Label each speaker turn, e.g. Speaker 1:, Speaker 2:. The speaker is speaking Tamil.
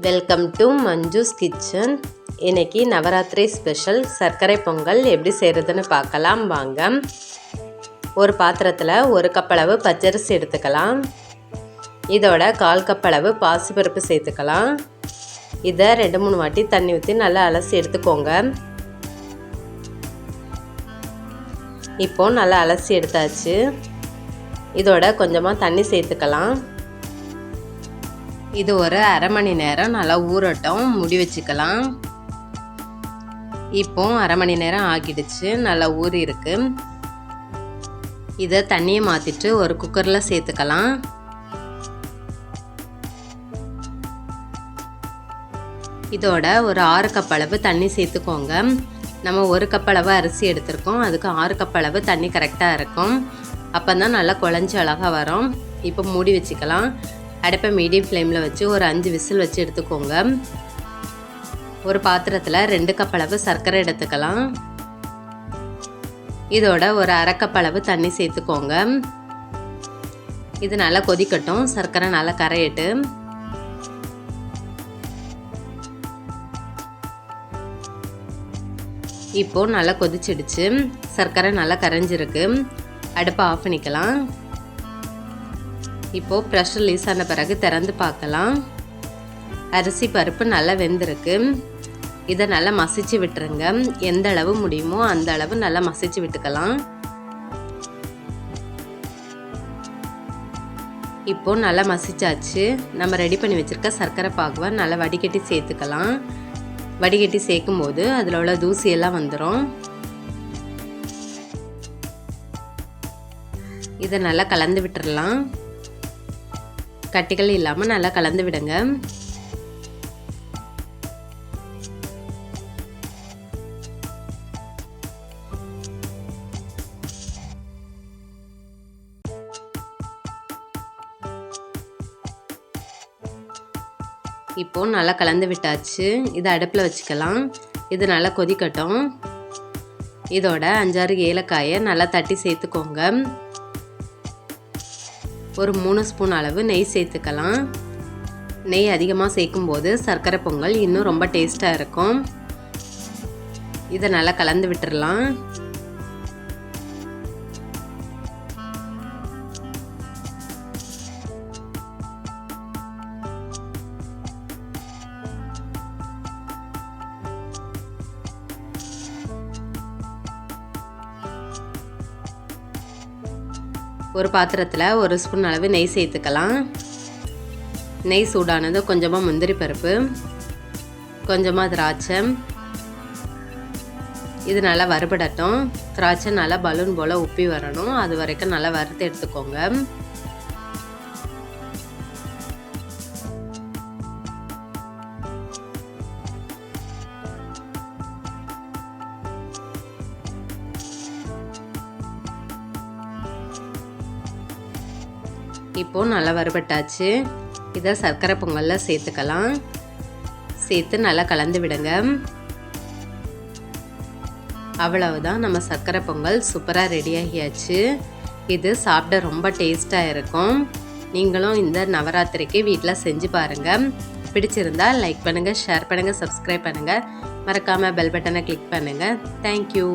Speaker 1: வெல்கம் டு மஞ்சுஸ் கிச்சன் இன்னைக்கு நவராத்திரி ஸ்பெஷல் சர்க்கரை பொங்கல் எப்படி செய்கிறதுன்னு பார்க்கலாம் வாங்க. ஒரு பாத்திரத்தில் ஒரு கப்பளவு பச்சரிசி எடுத்துக்கலாம். இதோட கால் கப்பளவு பாசிப்பருப்பு சேர்த்துக்கலாம். இதை ரெண்டு மூணு வாட்டி தண்ணி ஊற்றி நல்லா அலசி எடுத்துக்கோங்க. இப்போ நல்லா அலசி எடுத்தாச்சு. இதோட கொஞ்சமாக தண்ணி சேர்த்துக்கலாம். இது ஒரு அரை மணி நேரம் நல்லா ஊறட்டும் முடி வச்சுக்கலாம். இப்போ அரை மணி நேரம் ஆகிடுச்சு நல்லா ஊறி இருக்கு. இதை தண்ணியை மாற்றிட்டு ஒரு குக்கரில் சேர்த்துக்கலாம். இதோட ஒரு ஆறு கப் அளவு தண்ணி சேர்த்துக்கோங்க. நம்ம ஒரு கப் அளவு அரிசி எடுத்திருக்கோம் அதுக்கு ஆறு கப் அளவு தண்ணி கரெக்டாக இருக்கும். அப்போ தான் நல்லா குழஞ்சி அழகாக வரும். இப்போ மூடி வச்சுக்கலாம். அடுப்பை மீடியம் ஃப்ளேமில் வச்சு ஒரு அஞ்சு விசில் வச்சு எடுத்துக்கோங்க. ஒரு பாத்திரத்தில் ரெண்டு கப் அளவு சர்க்கரை எடுத்துக்கலாம். இதோட ஒரு அரை கப் அளவு தண்ணி சேர்த்துக்கோங்க. இது நல்லா கொதிக்கட்டும். சர்க்கரை நல்லா கரையிட்டு. இப்போ நல்லா கொதிச்சிடுச்சு. சர்க்கரை நல்லா கரைஞ்சிருக்கு. அடுப்பை ஆஃப் பண்ணிக்கலாம். இப்போது ப்ரெஷ் ரிலீஸ் ஆன பிறகு திறந்து பார்க்கலாம். அரிசி பருப்பு நல்லா வெந்திருக்கு. இதை நல்லா மசிச்சு விட்டுருங்க. எந்த அளவு முடியுமோ அந்த அளவு நல்லா மசிச்சு விட்டுக்கலாம். இப்போ நல்லா மசிச்சாச்சு. நம்ம ரெடி பண்ணி வச்சுருக்க சர்க்கரை பாகுவை நல்லா வடிகட்டி சேர்த்துக்கலாம். வடிகட்டி சேர்க்கும் போது அதில் உள்ள தூசியெல்லாம் வந்துடும் இதை நல்லா கலந்து விட்டுடலாம் கட்டிகள் இல்லாமல் நல்லா கலந்து விடுங்க. இப்போ நல்லா கலந்து விட்டாச்சு. இதை அடுப்பில் வச்சுக்கலாம். இது நல்லா கொதிக்கட்டும். இதோட அஞ்சாறு ஏலக்காயை நல்லா தட்டி சேர்த்துக்கோங்க. ஒரு மூணு ஸ்பூன் அளவு நெய் சேர்த்துக்கலாம். நெய் அதிகமாக சேர்க்கும்போது சர்க்கரை பொங்கல் இன்னும் ரொம்ப டேஸ்ட்டாக இருக்கும். இதை நல்லா கலந்து விட்டுடலாம் ஒரு பாத்திரத்தில் ஒரு ஸ்பூன் அளவு நெய் சேர்த்துக்கலாம். நெய் சூடானது கொஞ்சமாக முந்திரி பருப்பு கொஞ்சமாக திராட்சை. இது நல்லா வறுபடட்டும். திராட்சை நல்லா பலூன் போல் உப்பி வரணும். அது வரைக்கும் நல்லா வறுத்து எடுத்துக்கோங்க. இப்போது நல்லா வறுபட்டாச்சு. இதை சர்க்கரை பொங்கலில் சேர்த்துக்கலாம். சேர்த்து நல்லா கலந்து விடுங்க. அவ்வளவுதான் நம்ம சர்க்கரை பொங்கல் சூப்பராக ரெடி ஆகியாச்சு. இது சாப்பிட ரொம்ப டேஸ்ட்டாக இருக்கும். நீங்களும் இந்த நவராத்திரிக்கு வீட்டில் செஞ்சு பாருங்கள் பிடிச்சிருந்தா லைக் பண்ணுங்கள் ஷேர் பண்ணுங்கள் சப்ஸ்கிரைப் பண்ணுங்கள் மறக்காமல் பெல் பட்டனை கிளிக் பண்ணுங்கள் தேங்க்யூ